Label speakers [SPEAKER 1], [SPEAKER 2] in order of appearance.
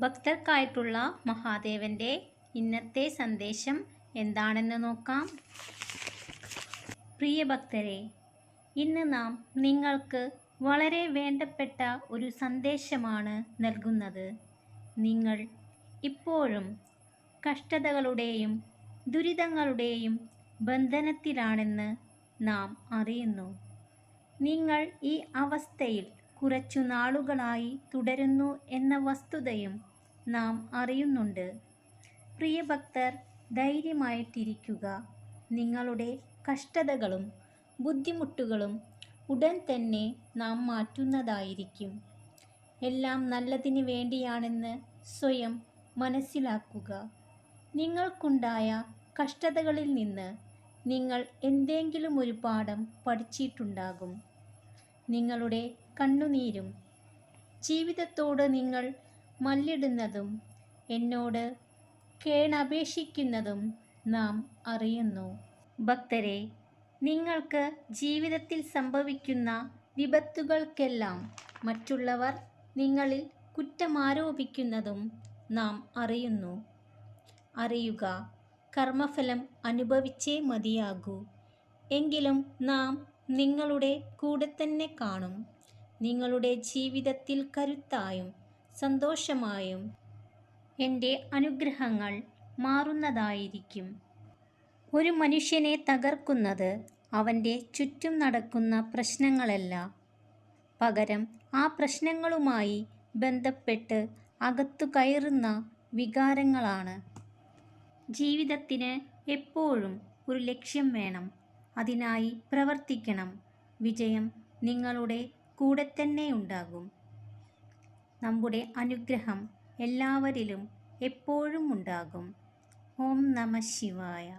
[SPEAKER 1] ഭക്തർക്കായിട്ടുള്ള മഹാദേവന്റെ ഇന്നത്തെ സന്ദേശം എന്താണെന്ന് നോക്കാം. പ്രിയ ഭക്തരെ ഇന്ന് നാം നിങ്ങൾക്ക് വളരെ വേണ്ടപ്പെട്ട ഒരു സന്ദേശമാണ് നൽകുന്നത്. നിങ്ങൾ ഇപ്പോഴും കഷ്ടതകളുടെയും ദുരിതങ്ങളുടെയും ബന്ധനത്തിലാണെന്ന് നാം അറിയുന്നു. നിങ്ങൾ ഈ അവസ്ഥയിൽ കുറച്ചു നാളുകളായി തുടരുന്നു എന്ന വസ്തുതയും നാം അറിയുന്നുണ്ട്. പ്രിയ ഭക്തർ ധൈര്യമായിട്ടിരിക്കുക. നിങ്ങളുടെ കഷ്ടതകളും ബുദ്ധിമുട്ടുകളും ഉടൻ തന്നെ നാം മാറ്റുന്നതായിരിക്കും. എല്ലാം നല്ലതിന് വേണ്ടിയാണെന്ന് സ്വയം മനസ്സിലാക്കുക. നിങ്ങൾക്കുണ്ടായ കഷ്ടതകളിൽ നിന്ന് നിങ്ങൾ എന്തെങ്കിലും ഒരു പാഠം പഠിച്ചിട്ടുണ്ടാകും. നിങ്ങളുടെ കണ്ണുനീരും. ജീവിതത്തോട് നിങ്ങൾ മല്ലിടുന്നതും എന്നോട് കേണപേക്ഷിക്കുന്നതും നാം അറിയുന്നു. ഭക്തരെ നിങ്ങൾക്ക് ജീവിതത്തിൽ സംഭവിക്കുന്ന വിപത്തുകൾക്കെല്ലാം മറ്റുള്ളവർ നിങ്ങളിൽ കുറ്റമാരോപിക്കുന്നതും നാം അറിയുന്നു. അറിയുക കർമ്മഫലം അനുഭവിച്ചേ മതിയാകൂ. എങ്കിലും നാം നിങ്ങളുടെ കൂടെ തന്നെ കാണും. നിങ്ങളുടെ ജീവിതത്തിൽ കരുത്തായും സന്തോഷമായും എന്റെ അനുഗ്രഹങ്ങൾ മാറുന്നതായിരിക്കും. ഒരു മനുഷ്യനെ തകർക്കുന്നത് അവന്റെ ചുറ്റും നടക്കുന്ന പ്രശ്നങ്ങളല്ല. പകരം ആ പ്രശ്നങ്ങളുമായി ബന്ധപ്പെട്ട് അകത്തു കയറുന്ന വികാരങ്ങളാണ്. ജീവിതത്തിന് എപ്പോഴും ഒരു ലക്ഷ്യം വേണം. അതിനായി പ്രവർത്തിക്കണം. വിജയം നിങ്ങളുടെ കൂടെ തന്നെ ഉണ്ടാകും. നമ്മുടെ അനുഗ്രഹം എല്ലാവരിലും എപ്പോഴും ഉണ്ടാകും. ഓം നമ ശിവായ.